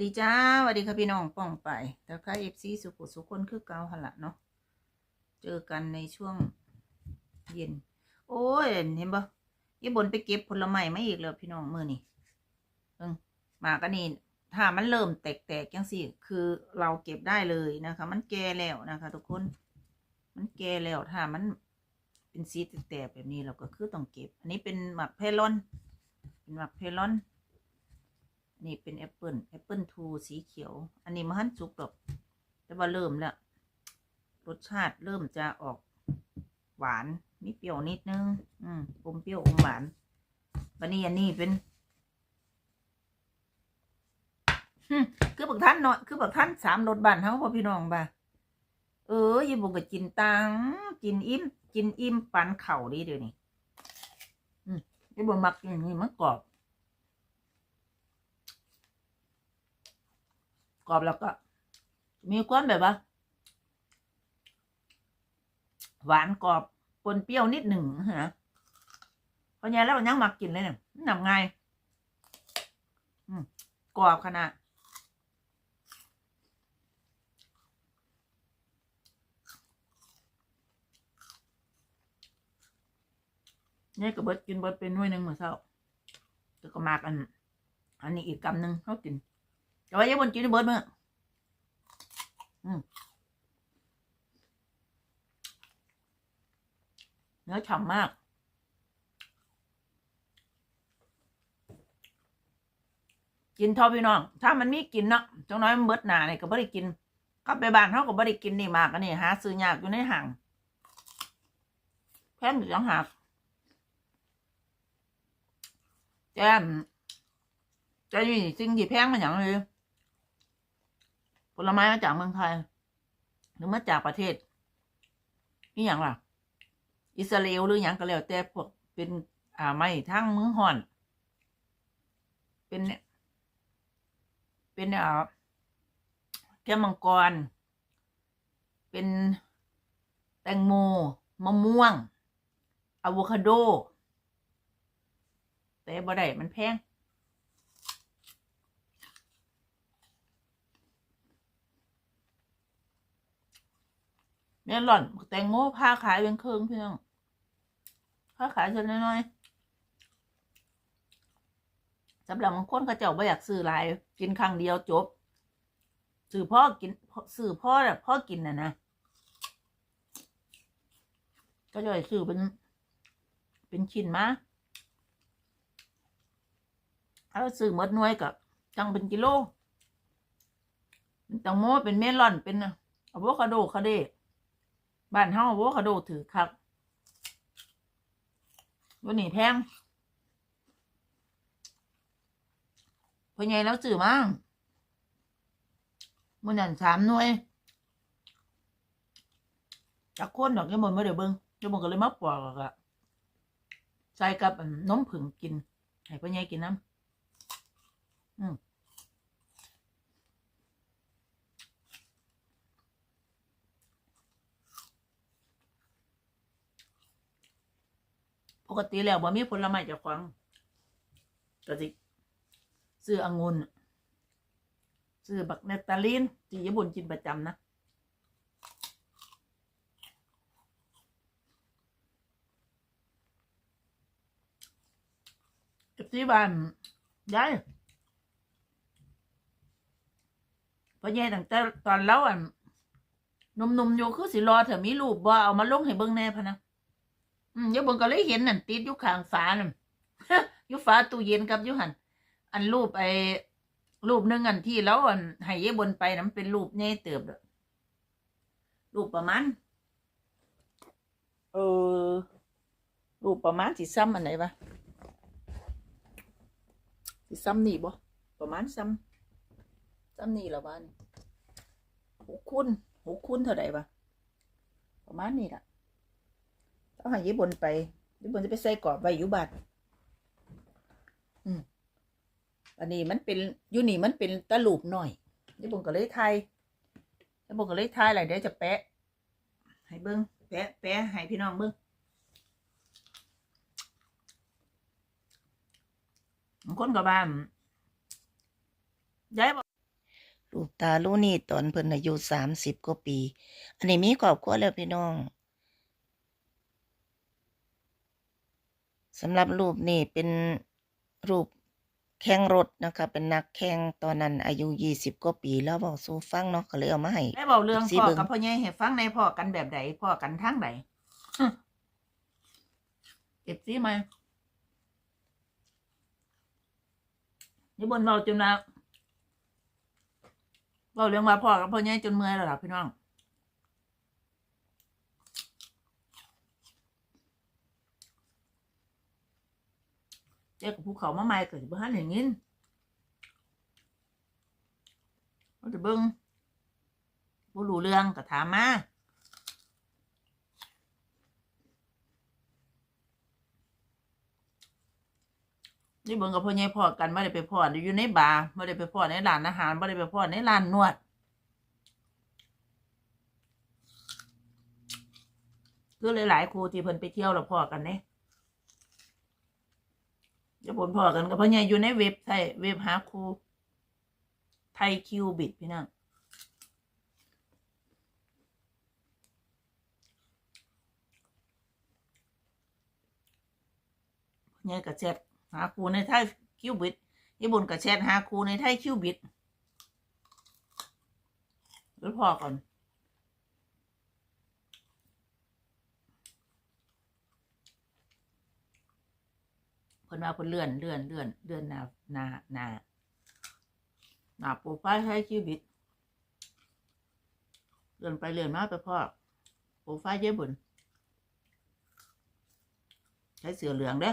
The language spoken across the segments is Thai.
สดีจ้าสวัสดีค่ะพี่น้องป้องไปแต่ค่ะเอฟซีสุขุสุขคนคือเกาหันละเนาะ เจอกันในช่วงเย็น โอ้ย เห็นปะยี่บนไปเก็บผลไม้มาอีกแล้วพี่น้องมือนี่เอิงมากันนี้ถ้ามันเริ่มแตกๆยังสิคือเราเก็บได้เลยนะคะ มันแก่แล้วนะคะ ทุกคน มันแก่แล้วถ้ามันเป็นสีแตกแบบนี้เราก็คือต้องเก็บ อันนี้เป็นหมักเพลอน เป็นหมักเพลอน นี่เป็นแอปเปิลแอปเปิลทูสีเขียว อันนี้มันหันสุกดอก แต่ว่าเริ่มแล้ว รสชาติเริ่มจะออกหวาน มีเปรี้ยวนิดนึง อืมอมเปรี้ยวอมหวานบันนี้อันนี้เป็นคือบักท่านเนาะคือบักท่านสามรสบ้านเฮาพ่อพี่น้องบ่าเออยี่บุกก็กินตังกินอิ่มกินอิ่มปันเข่าดีเดี๋ยวนี้อืมยี่บุกมักกินนี่มันกรอบ กรอบแล้วก็ มีความแบบว่า หวานกรอบปนเปรี้ยวนิดหนึ่งฮะพราะงั้แล้วมันยังมักกินเลยเนี่ยนนำไงกรอบขนาดนี่ก็เบิดกินเบิดเป็นหน่วยหนึ่งเหมือนเช้าแล้วก็มากัน อันนี้อีกกำหนึ่งเขากิน แต่ว่ายังบนกินได้เบิดมั้งอืมเนื้อฉ่ำมากกินทอพี่น้อง ถ้ามันมีกินเนาะจังน้อยมันเบิดหนาเนี่ยก็บ่ได้กินกลับไปบ้านเขาก็บ่ได้กินนี่มากอันนี้หาซื้อยากอยู่ในห่างแพงอยู่จังหากแจมจะมีสิ่งที่แพงมาอย่างเลย ผลไม้มาจากเมืองไทย หรือมาจากประเทศนี่อย่างล่ะ อิสราเอลหรืออย่างก็แล้วแต่พวกเป็นอ่าไม่ทั้งเมืองห่อน เป็นเนี่ยเป็นอ่าแก้มังกร เป็นแตงโมมะม่วงอะโวคาโด แต่บ่ได้มันแพง เมลอนแตงโมผ้าขายเป็นเครื่องเพียงผ้าขายชนน้อยๆสำหรับบางคนเขาเจ้าไม่อยากซื้อหลาย กินครั้งเดียวจบซื้อพ่อกินซื้อพ่อแบบพ่อกินน่ะนะก็จะซื้อเป็น เป็นชิ้นมาถ้าซื้อมดน่วยกับจังเป็นกิโลเป็นแตงโมเป็นเมลอนเป็นอะโวคาโดคาเด บ้านเฮาโวคาโดถือคักวันนี้แพงพอไงแล้วสื่อมั่งมันนั่นสามหน่วยจากคนดอกยังบนไม่ได้เบิ้งยังบนก็เลยมาปอกอะใส่กับนนมผึ่งกินให้พ่อใหญ่กินน้ำอืม ปกติแล้วบ่มีผลไม้จะฟังก็สิซื้อองุ่นซื้อบักเนตาลีนที่ญี่ปุ่นกินประจำนะเอฟซีบ้านยายพอแย่ตั้งแต่ตอนเล่าอะหนุ่มๆอยู่คือสิรอเถอะมีรูปบ่เอามาลงให้เบิ่งแน่พะนะ อืมเดี๋ยวบนก็เลยเห็นนั่นติดอยู่ข้างฝานั่นอยู่ฝาตู้เย็นกับอยู่หันอันรูปไอ้รูปหนึ่งอันที่แล้วอันให้เยบนไปนั้นเป็นรูปใหญ่เติบเด้อรูปประมาณเออรูปประมาณสิซ้ำอันไหนวะสิซ้ำนี่บ่ประมาณซ้ำซ้ำนี่ละวะนี่หกคูณหกคูณเท่าไหร่วะประมาณนี้ล่ะ เอาให้ญี่ปุ่นไปญี่ปุ่นจะไปใส่กรอบไว้อยู่บ้านอืมอันนี้มันเป็นยูนี่มันเป็นตะลูปหน่อยญี่ปุ่นก็เลยไทยญี่ปุ่นก็เลยไทยอะไรเดี๋ยวจะแปะ ให้เบิ้งแปะแปะให้พี่น้องเบิ้งคนก็บ้านย้ายบลูกตาลูนี่ตอนเพิ่นอายุสามสิบกว่าปี อันนี้มีครอบครัวแล้วพี่น้อง สำหรับรูปนี่เป็นรูปแข่งรถนะคะ เป็นนักแข่งตอนนั้นอายุยี่สิบกว่าปีแล้วบอกสู้ฟังเนาะก็เลยเอามาให้ได้บอกเรื่องสิพ่อเบิ่งกับพ่อใหญ่ให้ฟังในพ่อกันแบบใดพ่อกันทางใดฮึเก็บซีไหมนี่บนเราจนนะเราเรื่องว่าพ่อกับพ่อใหญ่จนเมื่อยแล้วล่ะพี่น้อง เจ๊กับภูเขามาใหม่เกิดบ้านอย่างนี้เราจะเบิ้งผู้รู้เรื่องก็ถามมานี่เบิ่งกับพ่อใหญ่พ่อกันไม่ได้ไปพ่ออยู่ในบาร์ไม่ได้ไปพ่อในร้านอาหารไม่ได้ไปพ่อในร้านนวดคือหลายๆครูที่เพิ่นไปเที่ยวแล้วพ่อกันเนี่ย จะบนพ่อกันกับพ่อใหญ่อยู่ในเว็บไทยเว็บหาครูไทยคิวบิดพี่น้องเนี่กับแชทหาครูในไทยคิวบิดญี่ปุ่นกับแชทหาครูในไทยคิวบิดหรือพอก่อน เพิ่นมาเพิ่นเลื่อนเลื่อนเลื่อนเลื่อนหนาหนาหนาหนาโปรไฟล์ไทยคิวบิดเลื่อนไปเลื่อนมาไปพ่อโปรไฟล์เย้บุญใช้เสือเหลืองเด้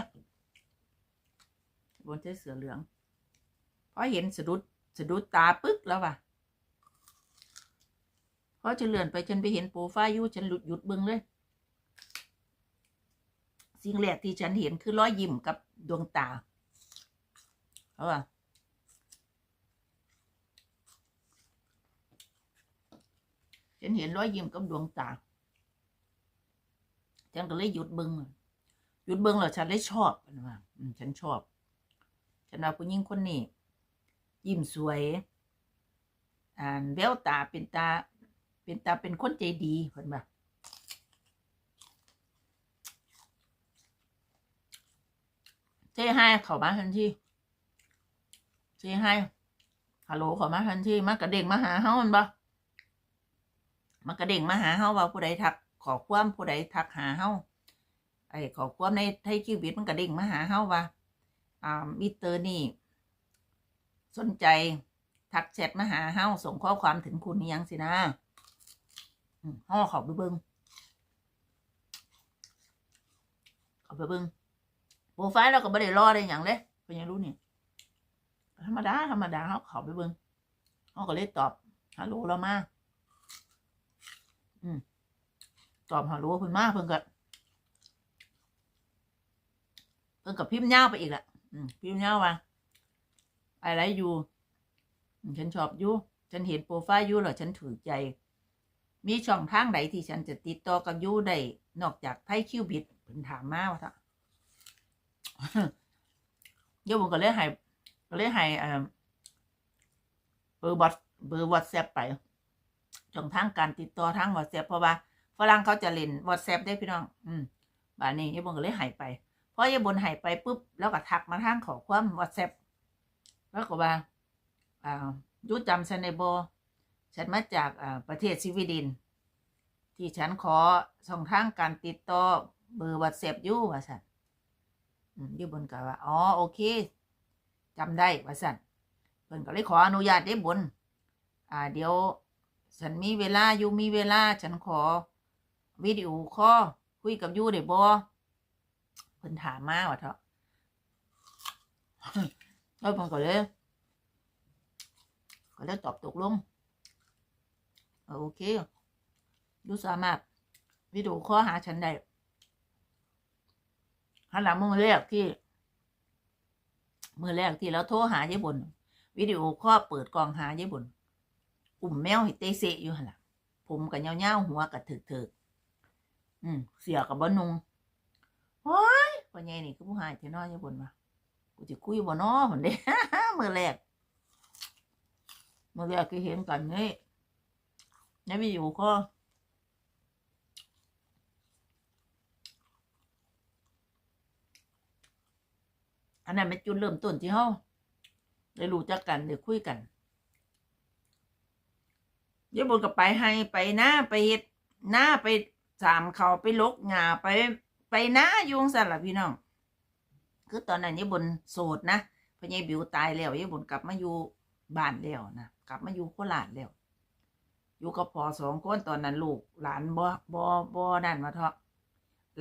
บนใช้เสือเหลืองเพอเห็นสะดุดสะดุดตาปึ๊กแล้วว่ะเพอจะเลื่อนไปจนไปเห็นโปรไฟล์ยูฉันหลุดหยุดเบึงเลยสิ่งแรกที่ฉันเห็นคือรอยยิ้มกับ ดวงตาเพราว่าฉันเห็นรอยยิ้มกับดวงตา ฉันก็เลยหยุดเบึงหยุดเบึงแล้วฉันเลยชอบมันว่าอืมฉันชอบ ฉันว่าผู้หญิงคนนี้ ยิ้มสวย อ่านแววตาเป็นตา เป็นตาเป็นคนใจดีเพิ่นบ่า เจ้ให้เข้ามาทันทีเจ้ให้ฮัลโหลเข้ามาทันทีมากระเด้งมาหาเฮามันบ่มากระเด้งมาหาเฮาว่าผู้ใดทักขอความผู้ใดทักหาเฮาไอ้ขอความในไทยชีวิตมันกระเด้งมาหาเฮาว่าอ่ามิเตอร์นี่ สนใจทักแชทมาหาเฮาส่งข้อความถึงคุณนี่ยังสินะห่อเขาไปเบิ้งเขาไปเบิ้ง โปรไฟล์เราก็ไม่ได้รอได้อย่างเลยเป็นยังรู้นี่ธรรมดาธรรมดาเขาเขาไปเบิงเขาก็เลยตอบฮัลโหลเรามาอืมตอบฮัลโหลเพิ่นมาเพิ่นก็เพิ่นกับพิมพ์ยาวไปอีกละอืมพิมพ์ยาวว่าอะไรอยู่ฉันชอบอยู่ฉันเห็นโปรไฟล์อยู่แล้วฉันถือใจ มีช่องทางใดที่ฉันจะติดต่อกับยูได้นอกจากไทยคิวบิดเพิ่นถามมาว่าท่า เดี๋ยวผมก็เลยให้ก็เลยให้เอ่อเบอร์บอทเบอร์วอทแซปไปช่องทางการติดต่อทางวอทแซปเพราะว่าฝรั่งเขาจะเล่นวอทแซปได้พี่น้อง อืมบานนี้ยายบนก็เลยให้ไปพอยายบนให้ไปปุ๊บแล้วก็ทักมาทางขอความวอทแซปแล้วก็ว่าอ่ายูจำฉันในบฉันมาจากอ่าประเทศสวีเดนที่ฉันขอช่องทางการติดต่อเบอร์วอทแซปอยู่ว่าสัน อืมอยูบนก็ว่าอ๋อโอเคจำได้ว่าสันเพิ่นก็เลยขออนุญาตได้บน อ่า เดี๋ยว ฉันมีเวลาอยู่มีเวลา ฉันขอวิดีโอคอคุยกับยูได้บ่เพิ่นถามมาว่าเถอะแล้วผมก็เลยก็เลยตอบตกลงอโอเคยูสามารถวิดีโอคอหาฉันได้ หันหลังมือแรกที่มือแรกที่เราโทรหายายบนวิดีโอคอเปิดกองหายายบนอุ่มแมวเห็เตเสะอยู่หันละผมกับเงาๆหัวกับถึกถึกอืมเสียกับบนุงโอ้ยพ่อใหญ่นี่คือผู้หายเทน้อยอยู่บนมากูจะคุยบ่น้อผนเด้มือแรกเมื่อแรกก็เห็นกันนี่ในวิดีโอก็อั อันนั้นเป็นจุดเริ่มต้นที่เขาได้รู้จักกันได้คุยกันเดี๋ยวบนกับไปให้ไปหน้าไปเฮ็ดหน้าไปสามเขาไปลกหงาไปไปหน้ายุงสันละพี่น้อง คือตอนนั้นยี่บนโสดนะพอใหญบิวตายแล้วยี่บนกลับมาอยู่บ้านแล้วนะกลับมาอยู่โคราชแล้วอยู่กับพ่อสองคนตอนนั้นลูกหลานบ่บ่บ่นั่นมาเถอะ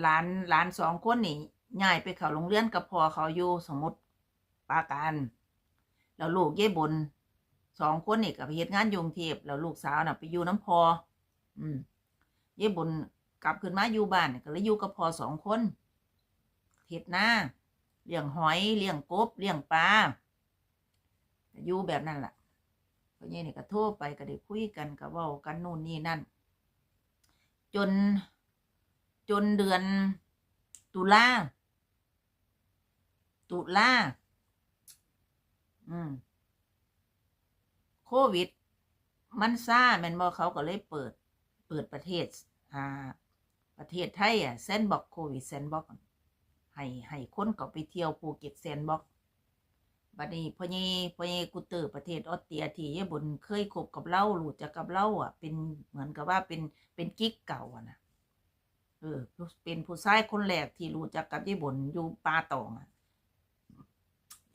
หลานหลานสองคนนี่ ย้ายไปเข้าโรงเรียนกับพ่อเขาอยู่สมุทรปาการแล้วลูกเย่บนสองคนนี่ก็ไปเฮ็ดงานยุงเทพแล้วลูกสาวน่ะ ไปอยู่น้ำพอ อืมเย่บนกลับขึ้นมาอยู่บ้านก็เลยอยู่กับพ่อสองคนเฮ็ดหน้าเลี้ยงหอยเลี้ยงกบเลี้ยงปลาอยู่แบบนั้นล่ะพอเย่นี่ก็โทรไปก็ได้คุยกันก็เว้ากันนู่นนี่นั่น จน จนเดือนตุลา ตุลาอืม โควิด มันซ่าแมนบอกเขาก็เลยเปิด เปิดประเทศ อ่า ประเทศไทยอะแซนบอกโควิดแซนบอกให้ให้คนก็ไปเที่ยวภูเก็ตแซนบอกบัดนี้พอนี่พอนี่กูเตอร์ประเทศออสเตรียที่ยายบุญเคยคบกับเล่ารู้จักกับเล่าอะ เป็นเหมือนกับว่าเป็นเป็นกิ๊กเก่าอะนะเออ เป็นผู้ชายคนแรกที่รู้จักกับยายบุญอยู่ปาตองอะ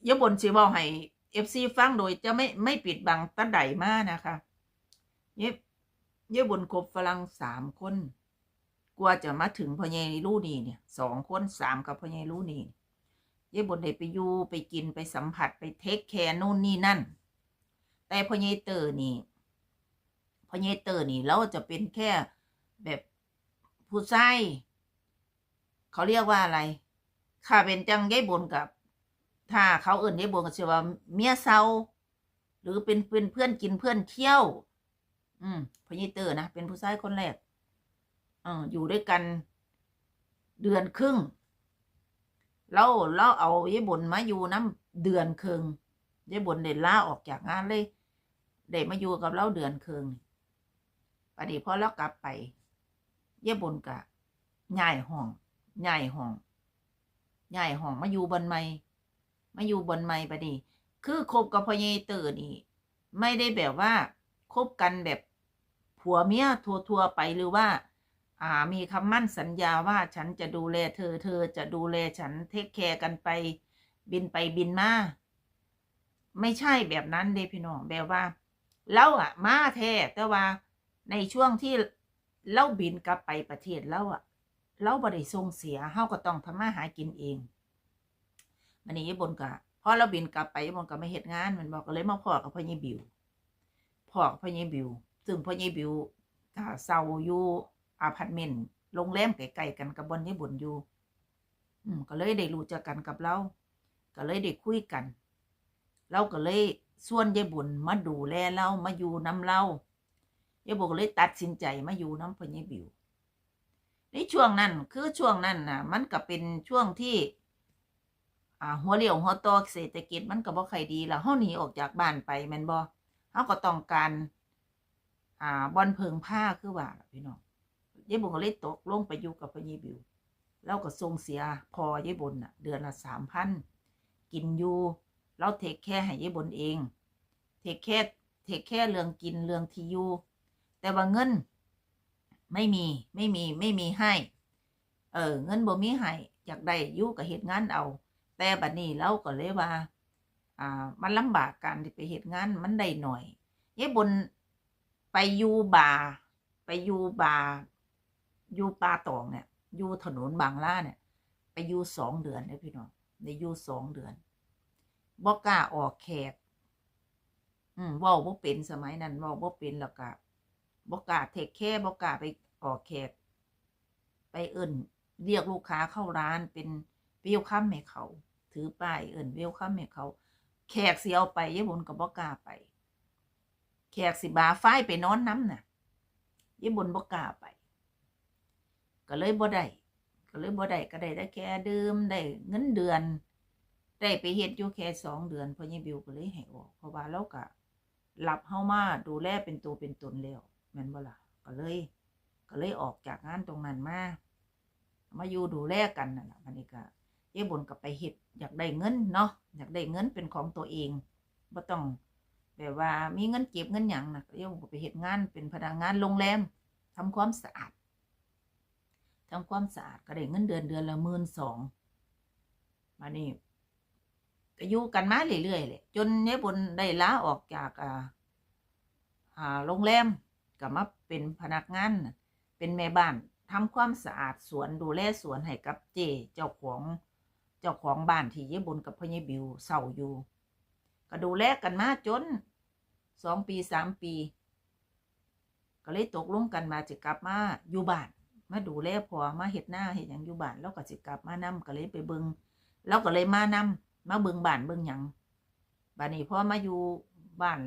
ยบุญสิบอกให้เอฟซีฟังโดยจะไม่ไม่ปิดบังตั้งใดมากนะคะเย็บเย็บบนคบฝรั่งสามคน กว่าจะมาถึงพ่อใหญ่ลู่นี่เนี่ยสองคนสามกับพ่อใหญ่ลู่นี่เย็บบนได้ไปอยู่ไปกินไปสัมผัสไปเทคแคร์นู่นนี่นั่น แต่พ่อใหญ่เตอร์นี่พ่อใหญ่เตอร์นี่เราจะเป็นแค่แบบผู้ชายเขาเรียกว่าอะไรข้าเป็นจังเยายบนกับ ถ้าเขาเอื่นยายบนก็ชื่อว่า เมียเซาหรือเป็นเพื่อนเพื่อนกินเพื่อนเที่ยว อืมพญ่เตอร์นะเป็นผู้ชายคนแรกเอออยู่ด้วยกัน เดือนครึ่งเราเราเอายายบนมาอยู่น้ำเดือนครึ่งยายบนเด่นล่าออกจากงานเลยเด็มาอยู่กับเราเดือนครึ่งปดีพอเรากลับไปยายบนกะย้ายห้องย้ายห้องย้ายห้องมาอยู่บนไม้ มาอยู่บนไม้ปะดีคือคบกับพ่อใหญ่เตอร์นี่ ไม่ได้แบบว่าคบกันแบบผัวเมียทัวๆไปหรือว่า อ่ามีคำมั่นสัญญาว่าฉันจะดูแลเธอ เธอจะดูแลฉันเทคแคร์กันไป บินไปบินมาไม่ใช่แบบนั้นเด้พี่น้องแบบว่าเราอะมาแท้แต่ว่าในช่วงที่เราบินกลับไปประเทศเราอะเราบริส่งเสียเฮาก็ต้องทำมาหากินเอง มันนี้ยายบนกะพอเราบินกลับไปยายบนก็ไม่เฮ็ดงาน มันบอกก็เลยมาพอกับพ่อใหญ่บิวพอกับพ่อใหญ่บิว ซึ่งพ่อใหญ่บิวก็เซาอยู่อาพาร์ตเมนต์โรงแรมใกลๆกันกับบนยายบุญอยู่ อืมก็เลยได้รู้จักกันกับเรา ก็เลยได้คุยกัน เราก็เลยส่วนยายบุญมาดูแลเรามาอยู่น้ำเรายายบุญก็เลยตัดสินใจมาอยู่น้ำพ่อใหญ่บิวในช่วงนั้นคือช่วงนั้นนะมันก็เป็นช่วงที่ หัวเรี่ยวหัวต่อเศรษฐกิจมันก็บ่ค่อยดีแล้วเฮาหนีออกจากบ้านไปแม่นบ่เฮาก็ต้องการอ่าบอนเพิงผ้าคือว่าพี่น้องยายบุญก็เลยตกลงไปอยู่กับพ่อใหญ่บิวแล้วก็ส่งเสียพอยายบุญน่ะ เดือนละสามพันกินอยู่เราเทคแค่ให้ยายบุญเองเทคแค่เทคแค่เรื่องกินเรื่องที่อยู่แต่ว่าเงิน ไม่มีไม่มีไม่มีให้ เออ เงินบ่มีให้อยากได้อยู่กับเหตุงานเอา แต่บัดนี้เราก็เลยว่า อ่า มันลำบากการที่ไปเหตุงานมันได้หน่อยยายบนไปอยู่บาไปอยู่บาอยู่ปาตองเนี่ยอยู่ถนนบางล่าเนี่ย ไปอยู่สองเดือนเลยพี่น้องได้อยู่สองเดือนบ่กล้าออกแขก อืมว้าบ่เป็นสมัยนั้นว้าบ่เป็นแล้วก็บ่กล้าเทคแค่บ่กล้าไปออกแขก ไปเอิ้นเรียกลูกค้าเข้าร้านเป็นเวลคัมให้เขา ถือป้ายเอิ้นเวลคัมให้เขา แขกเสิเอาไปยายบุญก็บ่กล้าไป แขกสิบาฝ้ายไปนอนน้ำน่ะยายบุญบ่กล้าไป ก็เลยบ่ได้ก็เลยบ่ได้ก็ได้ได้แค่ดื่มได้เงินเดือน ได้ไปเฮ็ดอยู่แค่สองเดือนพอยายบิวก็เลยให้ออกเพราะว่าเราก็รับเฮามาดูแลเป็นตัวเป็นตนแล้วแม่นบ่ล่ะก็เลย ก็เลยออกจากงานตรงนั้นมามาอยู่ดูแลกันนั่นแหละมันนี้ก็ เย่บนกับไปเฮ็ดอยากได้เงินเนาะอยากได้เงินเป็นของตัวเองบ่ต้องแบบว่ามีเงินเก็บเงินหยังนะเย่บนก็ไปเฮ็ดงานเป็นพนักงานโรงแรมทำความสะอาดทำความสะอาดก็ได้เงินเดือนเดือนละหมื่นสองมานี่ก็อยู่กันมาเรื่อยๆเลยจนเย่บนได้ลาออกจากอ่าอ่าโรงแรมก็มาเป็นพนักงานเป็นแม่บ้านทำความสะอาดสวนดูแลสวนให้กับเจเจ้าของ เจ้าของบ้านที่เยบุญกับพ่อเยบิวเศร้าอยู่ก็ดูแลกันมาจนสองปีสามปี ก็เลยตกลงกันมาจะกลับมาอยู่บ้าน มาดูแลพอมาเห็ดหน้าเห็ดหยังอยู่บ้านแล้วก็จะกลับมานำก็เลยไปเบิงแล้วก็เลยมานำมาเบิงบ้านเบิงหยังบ้านนี้พอมาอยู่บ้าน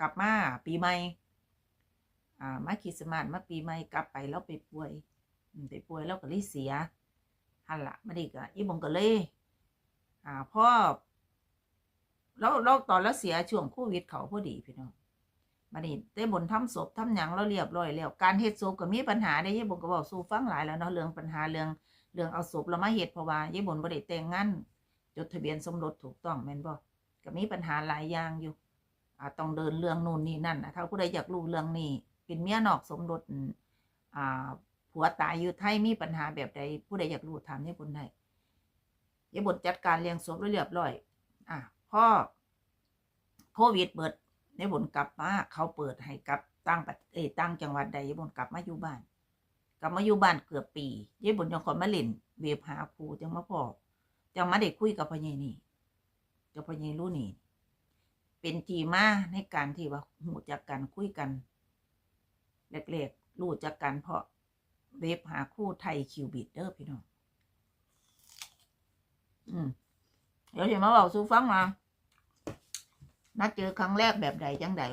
กลับมาปีใหม่อ่ามาคริสต์มาสมาปีใหม่กลับไปแล้วไปป่วยไปป่วยแล้วก็เลยเสีย หันละมาดีก็อีบงก็เลย อ่าพ่อแล้วแล้วตอนแล้วเสียช่วงโควิดเขาพอดีพี่น้องมาดีได้บนทำศพทำหยังแล้วเรียบร้อยแล้วการเฮ็ดศพก็มีปัญหาได้ยี่บงก็บอกสู่ฟังหลายแล้วเนาะเรื่องปัญหาเรื่องเรื่องเอาศพเรามาเฮ็ดเพราะว่ายี่บนบ่ได้แต่งงานจดทะเบียนสมรสถูกต้องแม่นบ่ก็มีปัญหาหลายอย่างอยู่อ่าต้องเดินเรื่องนู่นนี่นั่นนะถ้าผู้ใดอยากรู้เรื่องนี้เป็นเมียนอกสมรสอ่า ผัวตายอยู่ไทยมีปัญหาแบบใดผู้ใดอยากรู้ถามยายบนได้ยายบนจัดการเลี้ยงศพเรียบร้อย อะพ่อโควิดเปิดยายบนกลับมาเขาเปิดให้กลับตั้งประเอตั้งจังหวัดใดยายบนกลับมาอยู่บ้าน กลับมาอยู่บ้านเกือบปียายบนยังคนมาเล่นเวียบหาครูจังมาพ่อจังมาได้คุยกับพ่อใหญ่นี่กับพ่อใหญ่รู้นี่เป็นทีมาในการที่ว่าหูจักกันคุยกันเล็กๆรู้จักกันเพราะ เว็บหาคู่ไทยคิวบิดเด้อพี่น้องอืมเดี๋ยวจะมาบอกซูฟังมานัดเจอครั้งแรกแบบใดจังใด